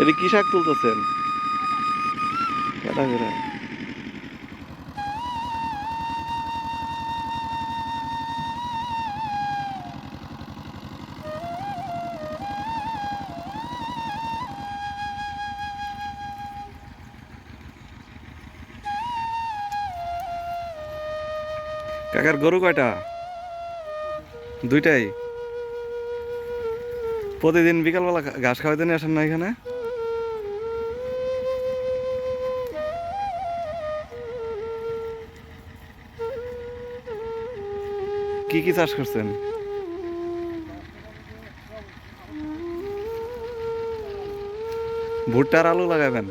এদি কি শাক তুলতেছেন? কাকার গরু কয়টা? দুইটাই। প্রতিদিন বিকালবেলা ঘাস খাওয়াইতে নিয়ে আসেন না এখানে? কি কি চাষ করছেন ভুট্টার আলু লাগাবেন।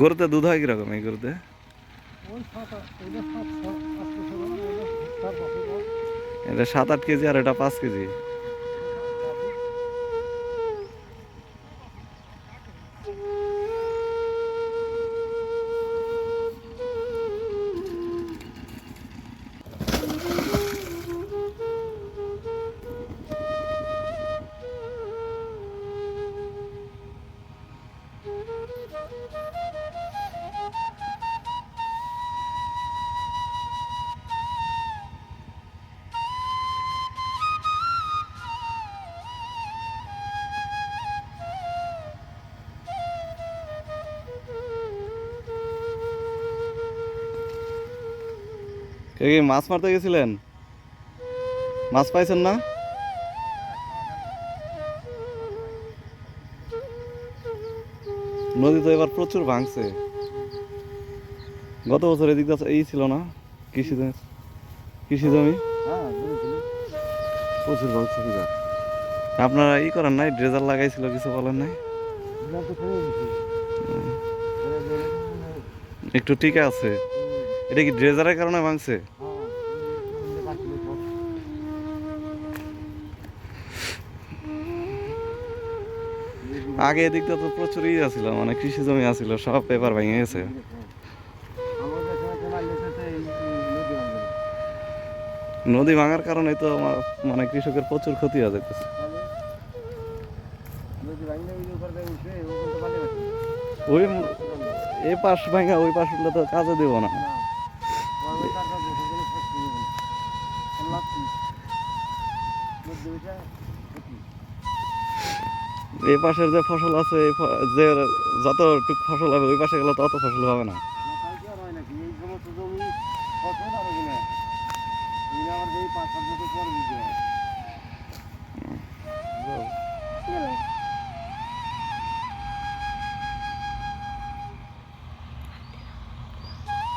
গরুতে দুধ হয় কীরকম এই গরুতে। এটা সাত আট কেজি আর এটা পাঁচ কেজি কে মাছ মারতে গেছিলেন? মাছ পাইছেন না? নদী তো এবার প্রচুর ভাঙছে। গত বছর এদিক এই ছিল না কৃষি জমি কৃষি জমি? প্রচুর ভাঙছে আপনারা ই করেন নাই ড্রেজার লাগাইছিল কিছু বলেন নাই? একটু টিকে আছে। এটা কি ড্রেজারের কারণে ভাঙছে। আগে এদিকটা তো প্রচুর ই আছিল মানে কৃষি জমি আছিল, সব পেপার ভেঙে গেছে। নদী ভাঙার কারণে তো আমার মানে কৃষকের প্রচুর ক্ষতি হয়ে যাইতেছে। ওই এই পাশ ভাঙা, ওই পাশ উঠলে তো কাজে দেব না। এই পাশের যে ফসল আছে যে যত যতটুক ফসল হবে, ওই পাশে গেলে তত ফসল হবে না। যেই পাঁচ সাত বছর